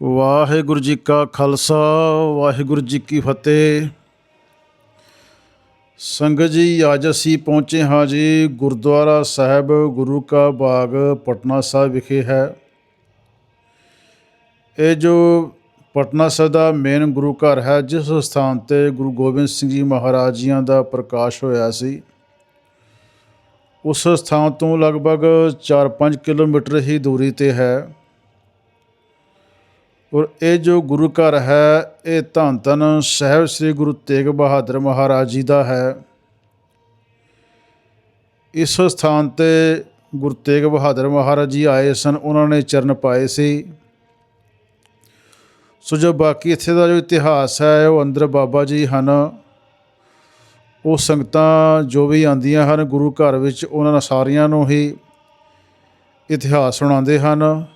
ਵਾਹਿਗੁਰੂ ਜੀ ਕਾ ਖਾਲਸਾ, ਵਾਹਿਗੁਰੂ ਜੀ ਕੀ ਫਤਿਹ। ਸੰਗਤ ਜੀ, ਅੱਜ ਅਸੀਂ ਪਹੁੰਚੇ ਹਾਂ ਜੀ ਗੁਰਦੁਆਰਾ ਸਾਹਿਬ, ਗੁਰੂ ਕਾ ਬਾਗ, ਪਟਨਾ ਸਾਹਿਬ ਵਿਖੇ ਹੈ। ਇਹ ਜੋ ਪਟਨਾ ਸਾਹਿਬ ਦਾ ਮੇਨ ਗੁਰੂ ਘਰ ਹੈ, ਜਿਸ ਸਥਾਨ ਤੇ ਗੁਰੂ ਗੋਬਿੰਦ ਸਿੰਘ ਜੀ ਮਹਾਰਾਜ ਜੀਆਂ ਦਾ ਪ੍ਰਕਾਸ਼ ਹੋਇਆ ਸੀ, ਉਸ ਸਥਾਨ ਤੋਂ ਲਗਭਗ 4-5 ਕਿਲੋਮੀਟਰ ਹੀ ਦੂਰੀ ਤੇ ਹੈ। ਔਰ ਇਹ ਜੋ ਗੁਰੂ ਘਰ ਹੈ, ਇਹ ਧੰਨ ਧੰਨ ਸਾਹਿਬ ਸ੍ਰੀ ਗੁਰੂ ਤੇਗ ਬਹਾਦਰ ਮਹਾਰਾਜ ਜੀ ਦਾ ਹੈ। ਇਸ ਸਥਾਨ ਤੇ ਗੁਰੂ ਤੇਗ ਬਹਾਦਰ ਮਹਾਰਾਜ ਜੀ ਆਏ ਸਨ, ਉਹਨਾਂ ਨੇ ਚਰਨ ਪਾਏ ਸੀ। ਸੋ ਜੋ ਬਾਕੀ ਇੱਥੇ ਦਾ ਜੋ ਇਤਿਹਾਸ ਹੈ, ਉਹ ਅੰਦਰ ਬਾਬਾ ਜੀ ਹਨ। ਉਹ ਸੰਗਤਾਂ ਜੋ ਵੀ ਆਉਂਦੀਆਂ ਹਨ ਗੁਰੂ ਘਰ ਵਿੱਚ, ਉਹਨਾਂ ਨਾਲ ਸਾਰੀਆਂ ਨੂੰ ਹੀ ਇਤਿਹਾਸ ਸੁਣਾਉਂਦੇ ਹਨ।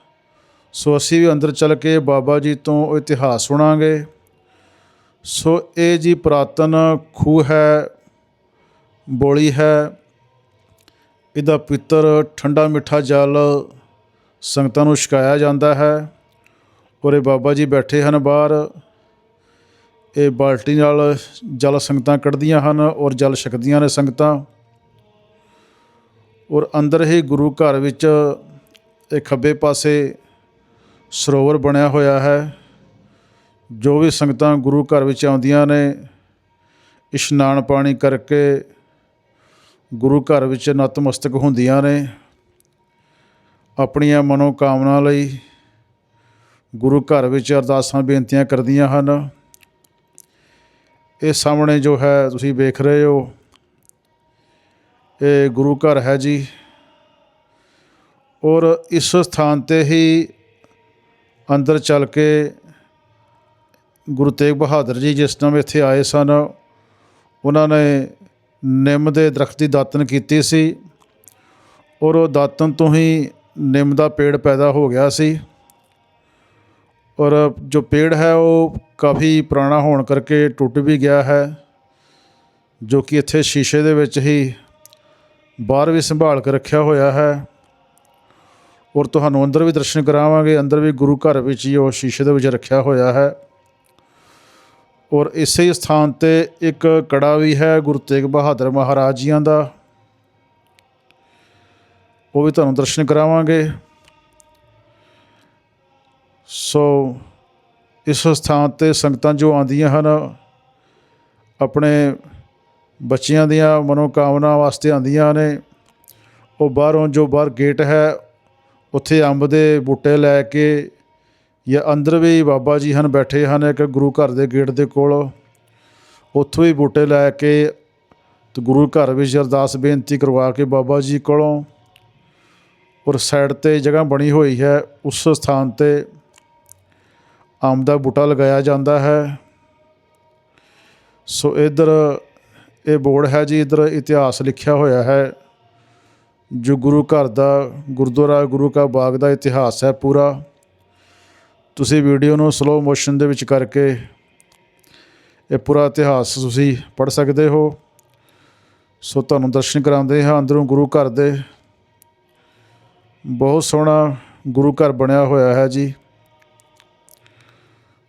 ਸੋ ਅਸੀਂ ਵੀ ਅੰਦਰ ਚੱਲ ਕੇ ਬਾਬਾ ਜੀ ਤੋਂ ਇਤਿਹਾਸ ਸੁਣਾਂਗੇ। ਸੋ ਇਹ ਜੀ ਪੁਰਾਤਨ ਖੂਹ ਹੈ, ਬੋਲੀ ਹੈ, ਇਹਦਾ ਪਿੱਤਰ ਠੰਡਾ ਮਿੱਠਾ ਜਲ ਸੰਗਤਾਂ ਨੂੰ ਛਕਾਇਆ ਜਾਂਦਾ ਹੈ। ਔਰ ਇਹ ਬਾਬਾ ਜੀ ਬੈਠੇ ਹਨ ਬਾਹਰ। ਇਹ ਬਾਲਟੀ ਨਾਲ ਜਲ ਸੰਗਤਾਂ ਕੱਢਦੀਆਂ ਹਨ ਔਰ ਜਲ ਛਕਦੀਆਂ ਨੇ ਸੰਗਤਾਂ। ਔਰ ਅੰਦਰ ਹੀ ਗੁਰੂ ਘਰ ਵਿੱਚ ਇਹ ਖੱਬੇ ਪਾਸੇ ਸਰੋਵਰ ਬਣਿਆ ਹੋਇਆ ਹੈ। ਜੋ ਵੀ ਸੰਗਤਾਂ ਗੁਰੂ ਘਰ ਵਿੱਚ ਆਉਂਦੀਆਂ ਨੇ, ਇਸ਼ਨਾਨ ਪਾਣੀ ਕਰਕੇ ਗੁਰੂ ਘਰ ਵਿੱਚ ਨਤਮਸਤਕ ਹੁੰਦੀਆਂ ਨੇ। ਆਪਣੀਆਂ ਮਨੋ ਕਾਮਨਾ ਲਈ ਗੁਰੂ ਘਰ ਵਿੱਚ ਅਰਦਾਸਾਂ ਬੇਨਤੀਆਂ ਕਰਦੀਆਂ ਹਨ। ਇਹ ਸਾਹਮਣੇ ਜੋ ਹੈ, ਤੁਸੀਂ ਵੇਖ ਰਹੇ ਹੋ, ਇਹ ਗੁਰੂ ਘਰ ਹੈ ਜੀ। ਔਰ ਇਸ ਸਥਾਨ ਤੇ ਹੀ ਅੰਦਰ ਚੱਲ ਕੇ ਗੁਰੂ ਤੇਗ ਬਹਾਦਰ ਜੀ ਜਿਸ ਟਾਈਮ ਇੱਥੇ ਆਏ ਸਨ, ਉਹਨਾਂ ਨੇ ਨਿੰਮ ਦੇ ਦਰਖਤ ਦੀ ਦਾਤਨ ਕੀਤੀ ਸੀ ਔਰ ਉਹ ਦਾਤਨ ਤੋਂ ਹੀ ਨਿੰਮ ਦਾ ਪੇੜ ਪੈਦਾ ਹੋ ਗਿਆ ਸੀ ਔਰ ਜੋ ਪੇੜ ਹੈ ਉਹ ਕਾਫੀ ਪੁਰਾਣਾ ਹੋਣ ਕਰਕੇ ਟੁੱਟ ਵੀ ਗਿਆ ਹੈ, ਜੋ ਕਿ ਇੱਥੇ ਸ਼ੀਸ਼ੇ ਦੇ ਵਿੱਚ ਹੀ ਬਾਹਰ ਵੀ ਸੰਭਾਲ ਕੇ ਰੱਖਿਆ ਹੋਇਆ ਹੈ। ਔਰ ਤੁਹਾਨੂੰ ਅੰਦਰ ਵੀ ਦਰਸ਼ਨ ਕਰਾਵਾਂਗੇ, ਅੰਦਰ ਵੀ ਗੁਰੂ ਘਰ ਵਿੱਚ ਹੀ ਉਹ ਸ਼ੀਸ਼ੇ ਦੇ ਵਿੱਚ ਰੱਖਿਆ ਹੋਇਆ ਹੈ। ਔਰ ਇਸੇ ਹੀ ਸਥਾਨ ਤੇ ਇੱਕ ਕੜਾ ਵੀ ਹੈ, ਗੁਰੂ ਤੇਗ ਬਹਾਦਰ ਮਹਾਰਾਜ ਜੀਆਂ ਦਾ। ਉਹ ਵੀ ਤੁਹਾਨੂੰ ਦਰਸ਼ਨ ਕਰਾਵਾਂਗੇ। ਸੋ ਇਸ ਸਥਾਨ ਤੇ ਸੰਗਤਾਂ ਜੋ ਆਉਂਦੀਆਂ ਹਨ, ਆਪਣੇ ਬੱਚਿਆਂ ਦੀਆਂ ਮਨੋਕਾਮਨਾ ਵਾਸਤੇ ਆਉਂਦੀਆਂ ਨੇ। ਉਹ ਬਾਹਰੋਂ ਜੋ ਬਾਹਰ ਗੇਟ ਹੈ ਉੱਥੇ ਅੰਬ ਦੇ ਬੂਟੇ ਲੈ ਕੇ ਜਾਂ ਅੰਦਰ ਵੀ ਬਾਬਾ ਜੀ ਹਨ, ਬੈਠੇ ਹਨ ਇੱਕ ਗੁਰੂ ਘਰ ਦੇ ਗੇਟ ਦੇ ਕੋਲ। ਉੱਥੋਂ ਵੀ ਬੂਟੇ ਲੈ ਕੇ ਤੇ ਗੁਰੂ ਘਰ ਵਿੱਚ ਅਰਦਾਸ ਬੇਨਤੀ ਕਰਵਾ ਕੇ ਬਾਬਾ ਜੀ ਕੋਲੋਂ ਔਰ ਸਾਈਡ ਤੇ ਜਗ੍ਹਾ ਬਣੀ ਹੋਈ ਹੈ, ਉਸ ਸਥਾਨ ਤੇ ਅੰਬ ਦਾ ਬੂਟਾ ਲਗਾਇਆ ਜਾਂਦਾ ਹੈ। ਸੋ ਇਧਰ ਇਹ ਬੋਰਡ ਹੈ ਜੀ, ਇਧਰ ਇਤਿਹਾਸ ਲਿਖਿਆ ਹੋਇਆ ਹੈ। ਜੋ ਗੁਰੂ ਘਰ ਦਾ ਗੁਰਦੁਆਰਾ, ਗੁਰੂ ਕਾ ਬਾਗ ਦਾ ਇਤਿਹਾਸ ਹੈ ਪੂਰਾ, ਤੁਸੀਂ ਵੀਡੀਓ ਨੂੰ ਸਲੋ ਮੋਸ਼ਨ ਦੇ ਵਿੱਚ ਕਰਕੇ ਇਹ ਪੂਰਾ ਇਤਿਹਾਸ ਤੁਸੀਂ ਪੜ੍ਹ ਸਕਦੇ ਹੋ। ਸੋ ਤੁਹਾਨੂੰ ਦਰਸ਼ਨ ਕਰਾਉਂਦੇ ਹਾਂ ਅੰਦਰੋਂ ਗੁਰੂ ਘਰ ਦੇ। ਬਹੁਤ ਸੋਹਣਾ ਗੁਰੂ ਘਰ ਬਣਿਆ ਹੋਇਆ ਹੈ ਜੀ।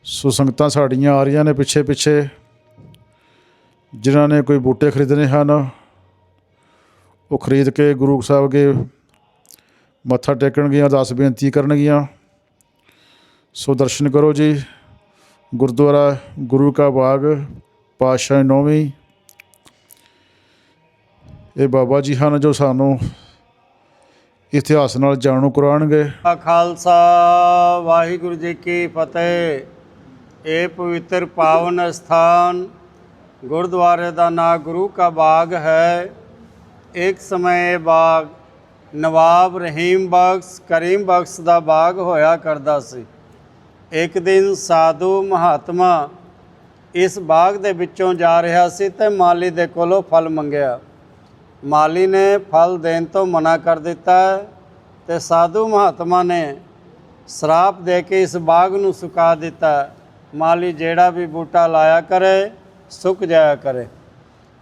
ਸੋ ਸੰਗਤਾਂ ਸਾਡੀਆਂ ਆ ਰਹੀਆਂ ਨੇ ਪਿੱਛੇ ਪਿੱਛੇ ਜਿਨ੍ਹਾਂ ਨੇ ਕੋਈ ਬੂਟੇ ਖਰੀਦਣੇ ਹਨ। ਉਹ ਖਰੀਦ ਕੇ ਗੁਰੂ ਸਾਹਿਬ ਅੱਗੇ ਮੱਥਾ ਟੇਕਣਗੀਆਂ ਅਰਦਾਸ ਬੇਨਤੀ ਕਰਨਗੀਆਂ ਸੋ ਦਰਸ਼ਨ ਕਰੋ ਜੀ। ਗੁਰਦੁਆਰਾ ਗੁਰੂ ਕਾ ਬਾਗ, ਪਾਤਸ਼ਾਹ ਨੌਵੀਂ। ਇਹ ਬਾਬਾ ਜੀ ਹਨ ਜੋ ਸਾਨੂੰ ਇਤਿਹਾਸ ਨਾਲ ਜਾਣੂ ਕਰਾਉਣਗੇ। ਕਾ ਖਾਲਸਾ, ਵਾਹਿਗੁਰੂ ਜੀ ਕੀ ਫਤਿਹ। ਇਹ ਪਵਿੱਤਰ ਪਾਵਨ ਸਥਾਨ ਗੁਰਦੁਆਰੇ ਦਾ ਨਾਂ ਗੁਰੂ ਕਾ ਬਾਗ ਹੈ। ਇੱਕ ਸਮੇਂ ਇਹ ਬਾਗ ਨਵਾਬ ਰਹੀਮ ਬਖਸ਼, ਕਰੀਮ ਬਖਸ਼ ਦਾ ਬਾਗ ਹੋਇਆ ਕਰਦਾ ਸੀ। ਇੱਕ ਦਿਨ ਸਾਧੂ ਮਹਾਤਮਾ ਇਸ ਬਾਗ ਦੇ ਵਿੱਚੋਂ ਜਾ ਰਿਹਾ ਸੀ ਤੇ ਮਾਲੀ ਦੇ ਕੋਲੋਂ ਫਲ ਮੰਗਿਆ। ਮਾਲੀ ਨੇ ਫਲ ਦੇਣ ਤੋਂ ਮਨਾ ਕਰ ਦਿੱਤਾ ਤੇ ਸਾਧੂ ਮਹਾਤਮਾ ਨੇ ਸਰਾਪ ਦੇ ਕੇ ਇਸ ਬਾਗ ਨੂੰ ਸੁਕਾ ਦਿੱਤਾ। ਮਾਲੀ ਜਿਹੜਾ ਵੀ ਬੂਟਾ ਲਾਇਆ ਕਰੇ, ਸੁੱਕ ਜਾਇਆ ਕਰੇ।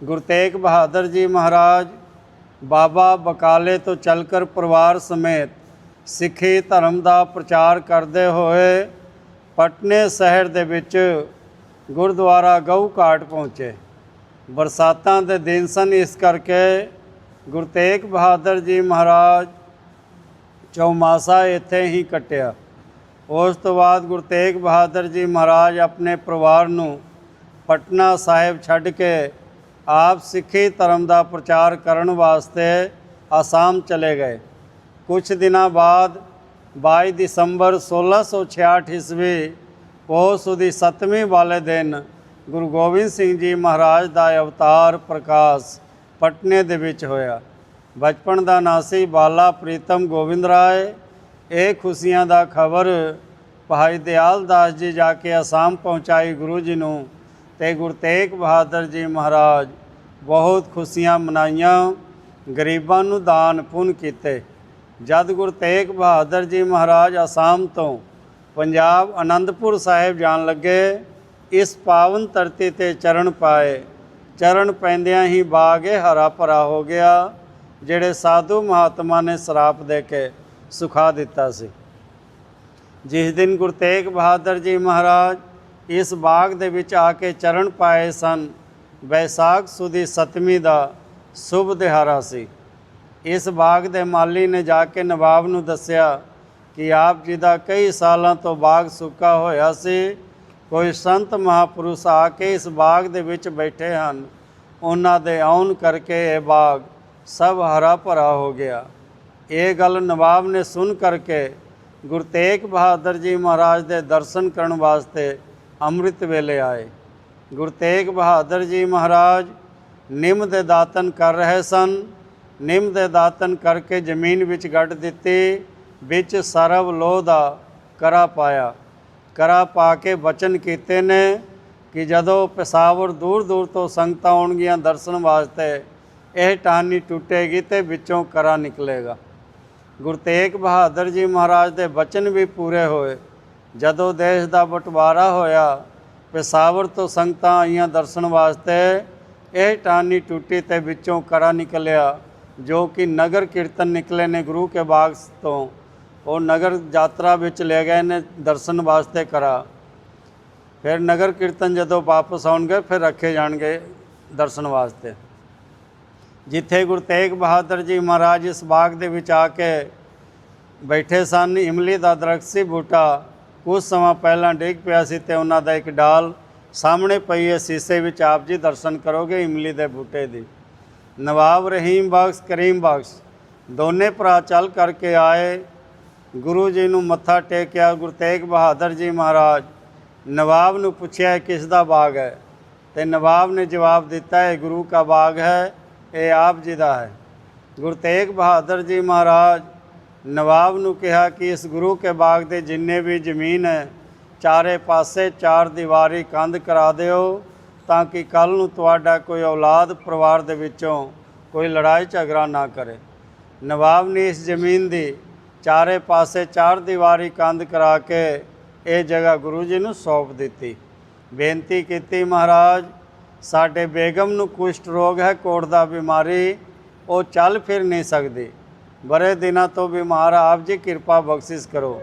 ਗੁਰੂ ਤੇਗ ਬਹਾਦਰ ਜੀ ਮਹਾਰਾਜ ਬਾਬਾ ਬਕਾਲੇ ਤੋਂ ਚੱਲਕਰ ਪਰਿਵਾਰ ਸਮੇਤ ਸਿੱਖੀ ਧਰਮ ਦਾ ਪ੍ਰਚਾਰ ਕਰਦੇ ਹੋਏ ਪਟਨੇ ਸ਼ਹਿਰ ਦੇ ਵਿੱਚ ਗੁਰਦੁਆਰਾ ਗਊ ਘਾਟ ਪਹੁੰਚੇ। ਬਰਸਾਤਾਂ ਦੇ ਦਿਨ ਸਨ, ਇਸ ਕਰਕੇ ਗੁਰੂ ਤੇਗ ਬਹਾਦਰ ਜੀ ਮਹਾਰਾਜ ਚੌਮਾਸਾ ਇੱਥੇ ਹੀ ਕੱਟਿਆ। ਉਸ ਤੋਂ ਬਾਅਦ ਗੁਰੂ ਤੇਗ ਬਹਾਦਰ ਜੀ ਮਹਾਰਾਜ ਆਪਣੇ ਪਰਿਵਾਰ ਨੂੰ ਪਟਨਾ ਸਾਹਿਬ ਛੱਡ ਕੇ ਆਪ ਸਿੱਖੀ ਧਰਮ ਦਾ ਪ੍ਰਚਾਰ ਕਰਨ ਵਾਸਤੇ ਆਸਾਮ ਚਲੇ ਗਏ। ਕੁਝ ਦਿਨਾਂ ਬਾਅਦ 22 ਦਸੰਬਰ 1666 ਈਸਵੀ ਪੋਸ ਦੀ 7ਵੀਂ ਵਾਲੇ ਦਿਨ ਗੁਰੂ ਗੋਬਿੰਦ ਸਿੰਘ ਜੀ ਮਹਾਰਾਜ ਦਾ ਅਵਤਾਰ ਪ੍ਰਕਾਸ਼ ਪਟਨੇ ਦੇ ਵਿੱਚ ਹੋਇਆ। ਬਚਪਨ ਦਾ ਨਾਂ ਸੀ ਬਾਲਾ ਪ੍ਰੀਤਮ ਗੋਬਿੰਦ ਰਾਏ। ਇਹ ਖੁਸ਼ੀਆਂ ਦਾ ਖਬਰ ਭਾਈ ਦਿਆਲ ਦਾਸ ਜੀ ਜਾ ਕੇ ਅਸਾਮ ਪਹੁੰਚਾਈ ਗੁਰੂ ਜੀ ਨੂੰ ਤੇ ਗੁਰੂ ਤੇਗ ਬਹਾਦਰ ਜੀ ਮਹਾਰਾਜ ਬਹੁਤ ਖੁਸ਼ੀਆਂ ਮਨਾਈਆਂ, ਗਰੀਬਾਂ ਨੂੰ ਦਾਨ ਪੁੰਨ ਕੀਤੇ। ਜਦ ਗੁਰੂ ਤੇਗ ਬਹਾਦਰ ਜੀ ਮਹਾਰਾਜ ਅਸਾਮ ਤੋਂ ਪੰਜਾਬ ਅਨੰਦਪੁਰ ਸਾਹਿਬ ਜਾਣ ਲੱਗੇ, ਇਸ ਪਾਵਨ ਧਰਤੀ ਤੇ ਚਰਨ ਪਾਏ। ਚਰਨ ਪੈਂਦਿਆਂ ਹੀ ਬਾਗ ਇਹ ਹਰਾ ਭਰਾ ਹੋ ਗਿਆ, ਜਿਹੜੇ ਸਾਧੂ ਮਹਾਤਮਾ ਨੇ ਸ਼ਰਾਪ ਦੇ ਕੇ ਸੁਖਾ ਦਿੱਤਾ ਸੀ। ਜਿਸ ਦਿਨ ਗੁਰੂ ਤੇਗ ਬਹਾਦਰ ਜੀ ਮਹਾਰਾਜ ਇਸ ਬਾਗ ਦੇ ਵਿੱਚ ਆ ਕੇ ਚਰਨ ਪਾਏ ਸਨ। ਵੈਸਾਖ ਸੁਦੀ ਸਤਮੀ ਦਾ ਸ਼ੁਭ ਦਿਹਾੜਾ ਸੀ। ਇਸ ਬਾਗ ਦੇ ਮਾਲੀ ਨੇ ਜਾ ਕੇ ਨਵਾਬ ਨੂੰ ਦੱਸਿਆ ਕਿ ਆਪ ਜੀ ਦਾ ਕਈ ਸਾਲਾਂ ਤੋਂ ਬਾਗ ਸੁੱਕਾ ਹੋਇਆ ਸੀ। ਕੋਈ ਸੰਤ ਮਹਾਪੁਰਸ਼ ਆ ਕੇ ਇਸ ਬਾਗ ਦੇ ਵਿੱਚ ਬੈਠੇ ਹਨ। ਉਹਨਾਂ ਦੇ ਆਉਣ ਕਰਕੇ ਇਹ ਬਾਗ ਸਭ ਹਰਾ ਭਰਾ ਹੋ ਗਿਆ। ਇਹ ਗੱਲ ਨਵਾਬ ਨੇ ਸੁਣ ਕਰਕੇ ਗੁਰੂ ਤੇਗ ਬਹਾਦਰ ਜੀ ਮਹਾਰਾਜ ਦੇ ਦਰਸ਼ਨ ਕਰਨ ਵਾਸਤੇ ਅੰਮ੍ਰਿਤ ਵੇਲੇ ਆਏ। ਗੁਰੂ ਤੇਗ ਬਹਾਦਰ ਜੀ ਮਹਾਰਾਜ, ਨਿੰਮ ਦੇ ਦਾਤਨ ਕਰ ਰਹੇ ਸਨ। ਨਿੰਮ ਦੇ ਦਾਤਨ ਕਰਕੇ ਜ਼ਮੀਨ ਵਿੱਚ ਗੱਡ ਦਿੱਤੀ, ਵਿੱਚ ਸਰਵ ਲੋਹ ਦਾ ਕਰਾ ਪਾਇਆ। ਕਰਾ ਪਾ ਕੇ ਬਚਨ ਕੀਤੇ ਨੇ ਕਿ ਜਦੋਂ ਪਸਾਵਰ ਦੂਰ ਦੂਰ ਤੋਂ ਸੰਗਤਾਂ ਆਉਣਗੀਆਂ ਦਰਸ਼ਨ ਵਾਸਤੇ, ਇਹ ਟਾਹਨੀ ਟੁੱਟੇਗੀ ਤੇ ਵਿੱਚੋਂ ਕਰਾ ਨਿਕਲੇਗਾ। ਗੁਰੂ ਤੇਗ ਬਹਾਦਰ ਜੀ ਮਹਾਰਾਜ ਦੇ ਬਚਨ ਵੀ ਪੂਰੇ ਹੋਏ। ਜਦੋਂ ਦੇਸ਼ ਦਾ ਬਟਵਾਰਾ ਹੋਇਆ, ਪਸਾਵਰ ਤੋਂ ਸੰਗਤਾਂ ਆਈਆਂ ਦਰਸ਼ਨ ਵਾਸਤੇ, ਇਹ ਟਾਹਨੀ ਟੁੱਟੀ ਤੇ ਵਿੱਚੋਂ ਕਰਾ ਨਿਕਲਿਆ, ਜੋ ਕਿ ਨਗਰ ਕੀਰਤਨ ਨਿਕਲੇ ਨੇ ਗੁਰੂ ਕੇ ਬਾਗ ਤੋਂ। ਉਹ ਨਗਰ ਯਾਤਰਾ ਵਿੱਚ ਲੈ ਗਏ ਨੇ ਦਰਸ਼ਨ ਵਾਸਤੇ ਕਰਾ ਫਿਰ ਨਗਰ ਕੀਰਤਨ ਜਦੋਂ ਵਾਪਸ ਆਉਣਗੇ, ਫਿਰ ਰੱਖੇ ਜਾਣਗੇ ਦਰਸ਼ਨ ਵਾਸਤੇ। ਜਿੱਥੇ ਗੁਰੂ ਤੇਗ ਬਹਾਦਰ ਜੀ ਮਹਾਰਾਜ ਇਸ ਬਾਗ ਦੇ ਵਿੱਚ ਆ ਕੇ ਬੈਠੇ ਸਨ, ਇਮਲੀ ਦਾ ਦਰਖਤ ਸੀ ਬੂਟਾ ਕੁਝ ਸਮਾਂ ਪਹਿਲਾਂ ਡਿੱਗ ਪਿਆ ਸੀ ਤੇ ਉਹਨਾਂ ਦਾ ਇੱਕ ਡਾਲ ਸਾਹਮਣੇ ਪਈ ਹੈ। ਸੀਸੇ ਵਿੱਚ ਆਪ ਜੀ ਦਰਸ਼ਨ ਕਰੋਗੇ ਇਮਲੀ ਦੇ ਬੂਟੇ ਦੀ। ਨਵਾਬ ਰਹੀਮ ਬਖਸ਼ ਕਰੀਮ ਬਖਸ਼ ਦੋਨੇ ਭਰਾ ਚੱਲ ਕਰਕੇ ਆਏ। ਗੁਰੂ ਜੀ ਨੂੰ ਮੱਥਾ ਟੇਕਿਆ। ਗੁਰੂ ਤੇਗ ਬਹਾਦਰ ਜੀ ਮਹਾਰਾਜ, ਨਵਾਬ ਨੂੰ ਪੁੱਛਿਆ, ਇਹ ਕਿਸ ਦਾ ਬਾਗ ਹੈ? ਤੇ ਨਵਾਬ ਨੇ ਜਵਾਬ ਦਿੱਤਾ ਹੈ ਗੁਰੂ ਕਾ ਬਾਗ ਹੈ, ਇਹ ਆਪ ਜੀ ਦਾ ਹੈ। ਗੁਰੂ ਤੇਗ ਬਹਾਦਰ ਜੀ ਮਹਾਰਾਜ ਨਵਾਬ ਨੂੰ ਕਿਹਾ ਕਿ ਇਸ ਗੁਰੂ ਕੇ ਬਾਗ ਦੇ ਜਿੰਨੇ ਵੀ ਜ਼ਮੀਨ ਹੈ, ਚਾਰੇ ਪਾਸੇ ਚਾਰ ਦੀਵਾਰੀ ਕੰਧ ਕਰਾ ਦਿਓ ਤਾਂ ਕਿ ਕੱਲ ਨੂੰ ਤੁਹਾਡਾ ਕੋਈ ਔਲਾਦ ਪਰਿਵਾਰ ਦੇ ਵਿੱਚੋਂ ਕੋਈ ਲੜਾਈ ਝਗੜਾ ਨਾ ਕਰੇ। ਨਵਾਬ ਨੇ ਇਸ ਜ਼ਮੀਨ ਦੀ ਚਾਰੇ ਪਾਸੇ ਚਾਰ ਦੀਵਾਰੀ ਕੰਧ ਕਰਾ ਕੇ ਇਹ ਜਗ੍ਹਾ ਗੁਰੂ ਜੀ ਨੂੰ ਸੌਂਪ ਦਿੱਤੀ। ਬੇਨਤੀ ਕੀਤੀ, ਮਹਾਰਾਜ, ਸਾਡੇ ਬੇਗਮ ਨੂੰ ਕੁਸ਼ਟ ਰੋਗ ਹੈ, ਕੋੜ ਦਾ ਬਿਮਾਰੀ, ਉਹ ਚੱਲ ਫਿਰ ਨਹੀਂ ਸਕਦੀ। ਬੜੇ ਦਿਨਾਂ ਤੋਂ ਬਿਮਾਰ ਆਪ ਜੀ ਕਿਰਪਾ ਬਖਸ਼ਿਸ਼ ਕਰੋ।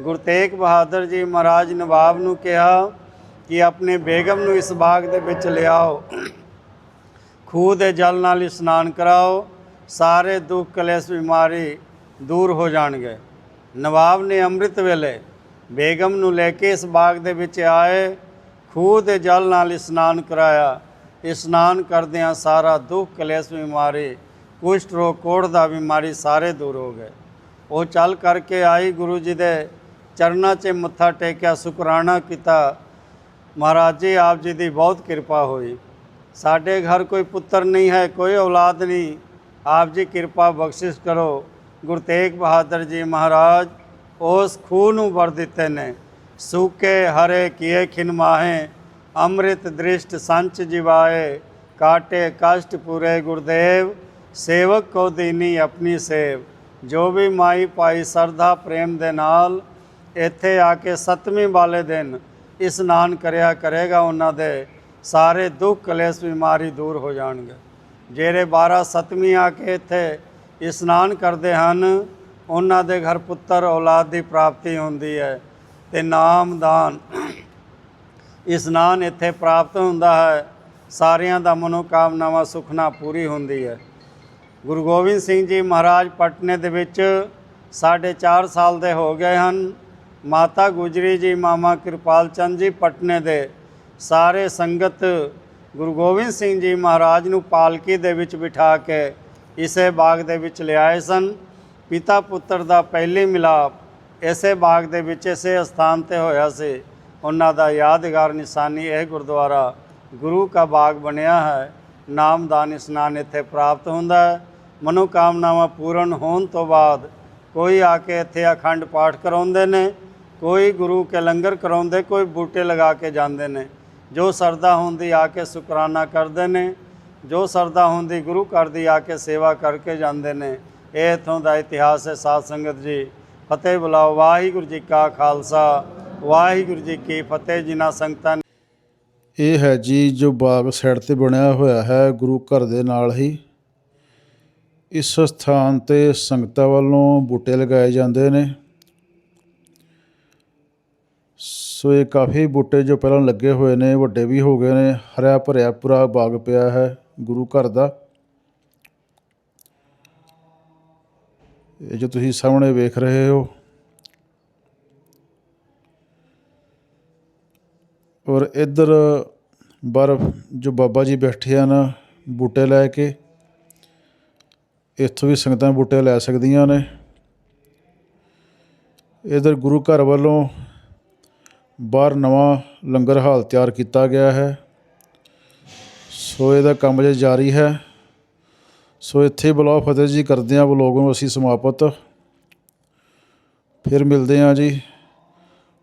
ਗੁਰੂ ਤੇਗ ਬਹਾਦਰ ਜੀ ਮਹਾਰਾਜ ਨਵਾਬ ਨੂੰ ਕਿਹਾ ਕਿ ਆਪਣੇ ਬੇਗਮ ਨੂੰ ਇਸ ਬਾਗ ਦੇ ਵਿੱਚ ਲਿਆਓ। ਖੂਹ ਦੇ ਜਲ ਨਾਲ ਇਸ਼ਨਾਨ ਕਰਾਓ। ਸਾਰੇ ਦੁੱਖ ਕਲੇਸ਼ ਬਿਮਾਰੀ ਦੂਰ ਹੋ ਜਾਣਗੇ। ਨਵਾਬ ਨੇ ਅੰਮ੍ਰਿਤ ਵੇਲੇ ਬੇਗਮ ਨੂੰ ਲੈ ਕੇ ਇਸ ਬਾਗ ਦੇ ਵਿੱਚ ਆਏ। ਖੂਹ ਦੇ ਜਲ ਨਾਲ ਇਸ਼ਨਾਨ ਕਰਾਇਆ। ਇਸ਼ਨਾਨ ਕਰਦਿਆਂ ਸਾਰਾ ਦੁੱਖ ਕਲੇਸ਼ ਬਿਮਾਰੀ ਕੁਸ਼ਟ ਰੋਗ ਕੋੜ ਦਾ ਬਿਮਾਰੀ ਸਾਰੇ ਦੂਰ ਹੋ ਗਏ। ਉਹ ਚੱਲ ਕਰਕੇ ਆਈ ਗੁਰੂ ਜੀ ਦੇ ਚਰਨਾਂ 'ਚ ਮੱਥਾ ਟੇਕਿਆ ਸ਼ੁਕਰਾਣਾ ਕੀਤਾ। ਮਹਾਰਾਜ ਜੀ, ਆਪ ਜੀ ਦੀ ਬਹੁਤ ਕਿਰਪਾ ਹੋਈ। ਸਾਡੇ ਘਰ ਕੋਈ ਪੁੱਤਰ ਨਹੀਂ ਹੈ, ਕੋਈ ਔਲਾਦ ਨਹੀਂ। ਆਪ ਜੀ ਕਿਰਪਾ ਬਖਸ਼ਿਸ਼ ਕਰੋ। ਗੁਰੂ ਤੇਗ ਬਹਾਦਰ ਜੀ ਮਹਾਰਾਜ, ਉਸ ਖੂਹ ਨੂੰ ਵਰ ਦਿੱਤੇ ਨੇ। ਸੂਕੇ, ਹਰੇ, ਕੀਏ, ਖਿਨ ਅੰਮ੍ਰਿਤ ਦ੍ਰਿਸ਼ਟ ਸੰਚ ਜਿਵਾਏ। ਕਾਟੇ, ਕਸ਼ਟ ਪੂਰੇ ਗੁਰਦੇਵ। ਸੇਵਕ ਕੋ ਦੀਨੀ ਆਪਣੀ ਸੇਵ। ਜੋ ਵੀ ਮਾਈ ਪਾਈ ਸਰਦਾ ਪ੍ਰੇਮ ਦੇ ਨਾਲ ਇੱਥੇ ਆ ਕੇ ਸਤਵੀਂ ਵਾਲੇ ਦਿਨ ਇਸ਼ਨਾਨ ਕਰਿਆ ਕਰੇਗਾ, ਉਹਨਾਂ ਦੇ ਸਾਰੇ ਦੁੱਖ ਕਲੇਸ਼ ਬਿਮਾਰੀ ਦੂਰ ਹੋ ਜਾਣਗੇ। ਜਿਹੜੇ 12 ਸਤਵੀਂ ਆ ਕੇ ਇੱਥੇ ਇਸ਼ਨਾਨ ਕਰਦੇ ਹਨ, ਉਹਨਾਂ ਦੇ ਘਰ ਪੁੱਤਰ ਔਲਾਦ ਦੀ ਪ੍ਰਾਪਤੀ ਹੁੰਦੀ ਹੈ ਤੇ ਨਾਮਦਾਨ ਇਸਨਾਨ ਇੱਥੇ ਪ੍ਰਾਪਤ ਹੁੰਦਾ ਹੈ। ਸਾਰਿਆਂ ਦਾ ਮਨੋਕਾਮਨਾਵਾਂ ਸੁਖਨਾ ਪੂਰੀ ਹੁੰਦੀ ਹੈ। ਗੁਰੂ ਗੋਬਿੰਦ ਸਿੰਘ ਜੀ ਮਹਾਰਾਜ ਪਟਨੇ ਦੇ ਵਿੱਚ ਸਾਢੇ ਚਾਰ ਸਾਲ ਦੇ ਹੋ ਗਏ ਹਨ। ਮਾਤਾ ਗੁਜਰੀ ਜੀ, ਮਾਮਾ ਕਿਰਪਾਲ ਚੰਦ ਜੀ ਪਟਨੇ ਦੇ ਸਾਰੇ ਸੰਗਤ ਗੁਰੂ ਗੋਬਿੰਦ ਸਿੰਘ ਜੀ ਮਹਾਰਾਜ ਨੂੰ ਪਾਲਕੀ ਦੇ ਵਿੱਚ ਬਿਠਾ ਕੇ ਇਸੇ ਬਾਗ ਦੇ ਵਿੱਚ ਲਿਆਏ ਸਨ। ਪਿਤਾ ਪੁੱਤਰ ਦਾ ਪਹਿਲੀ ਮਿਲਾਪ ਇਸੇ ਬਾਗ ਦੇ ਵਿੱਚ ਇਸੇ ਸਥਾਨ ਤੇ ਹੋਇਆ ਸੀ। ਉਹਨਾਂ ਦਾ ਯਾਦਗਾਰ ਨਿਸ਼ਾਨੀ ਇਹ ਗੁਰਦੁਆਰਾ ਗੁਰੂ ਕਾ ਬਾਗ ਬਣਿਆ ਹੈ। ਨਾਮਦਾਨ ਇਸ਼ਨਾਨ ਇੱਥੇ ਪ੍ਰਾਪਤ ਹੁੰਦਾ ਹੈ। ਮਨੋਕਾਮਨਾਵਾਂ ਪੂਰਨ ਹੋਣ ਤੋਂ ਬਾਅਦ ਕੋਈ ਆ ਕੇ ਇੱਥੇ ਅਖੰਡ ਪਾਠ ਕਰਾਉਂਦੇ ਨੇ, ਕੋਈ ਗੁਰੂ ਕੇ ਲੰਗਰ ਕਰਾਉਂਦੇ, ਕੋਈ ਬੂਟੇ ਲਗਾ ਕੇ ਜਾਂਦੇ ਨੇ। ਜੋ ਸਰਦਾ ਹੁੰਦੀ ਆ ਕੇ ਸ਼ੁਕਰਾਨਾ ਕਰਦੇ ਨੇ, ਜੋ ਸਰਦਾ ਹੁੰਦੀ ਗੁਰੂ ਘਰ ਦੀ ਆ ਕੇ ਸੇਵਾ ਕਰਕੇ ਜਾਂਦੇ ਨੇ। ਇਹ ਇਥੋਂ ਦਾ ਇਤਿਹਾਸ ਹੈ ਸਾਧ ਸੰਗਤ ਜੀ। ਫਤਿਹ ਬੁਲਾਓ, ਵਾਹਿਗੁਰੂ ਜੀ ਕਾ ਖਾਲਸਾ, ਵਾਹਿਗੁਰੂ ਜੀ ਕੀ ਫਤਿਹ। ਜਿਨ੍ਹਾਂ ਸੰਗਤਾਂ ਨੇ ਇਹ ਹੈ ਜੀ ਜੋ ਬਾਗ ਸਾਈਡ ਤੇ ਬਣਿਆ ਹੋਇਆ ਹੈ, ਗੁਰੂ ਘਰ ਦੇ ਨਾਲ ਹੀ। ਇਸ ਸਥਾਨ ਤੇ ਸੰਗਤਾਂ ਵੱਲੋਂ ਬੂਟੇ ਲਗਾਏ ਜਾਂਦੇ ਨੇ। ਸੋ ਇਹ ਕਾਫੀ ਬੂਟੇ ਜੋ ਪਹਿਲਾਂ ਲੱਗੇ ਹੋਏ ਨੇ, ਵੱਡੇ ਵੀ ਹੋ ਗਏ ਨੇ, ਹਰਿਆ ਭਰਿਆ ਪੂਰਾ ਬਾਗ ਪਿਆ ਹੈ ਗੁਰੂ ਘਰ ਦਾ। ਇਹ ਜੋ ਤੁਸੀਂ ਸਾਹਮਣੇ ਵੇਖ ਰਹੇ ਹੋ ਔਰ ਇੱਧਰ ਬਾਹਰ ਜੋ ਬਾਬਾ ਜੀ ਬੈਠੇ ਹਨ ਬੂਟੇ ਲੈ ਕੇ, ਇੱਥੋਂ ਵੀ ਸੰਗਤਾਂ ਬੂਟੇ ਲੈ ਸਕਦੀਆਂ ਨੇ। ਇੱਧਰ ਗੁਰੂ ਘਰ ਵੱਲੋਂ ਬਾਹਰ ਨਵਾਂ ਲੰਗਰ ਹਾਲ ਤਿਆਰ ਕੀਤਾ ਗਿਆ ਹੈ। ਸੋ ਇਹਦਾ ਕੰਮ ਜੇ ਜਾਰੀ ਹੈ। ਸੋ ਇੱਥੇ ਬੁਲਾਓ ਫਤਿਹ ਜੀ ਕਰਦੇ ਹਾਂ ਬਲੋਗ ਨੂੰ ਅਸੀਂ ਸਮਾਪਤ। ਫਿਰ ਮਿਲਦੇ ਹਾਂ ਜੀ।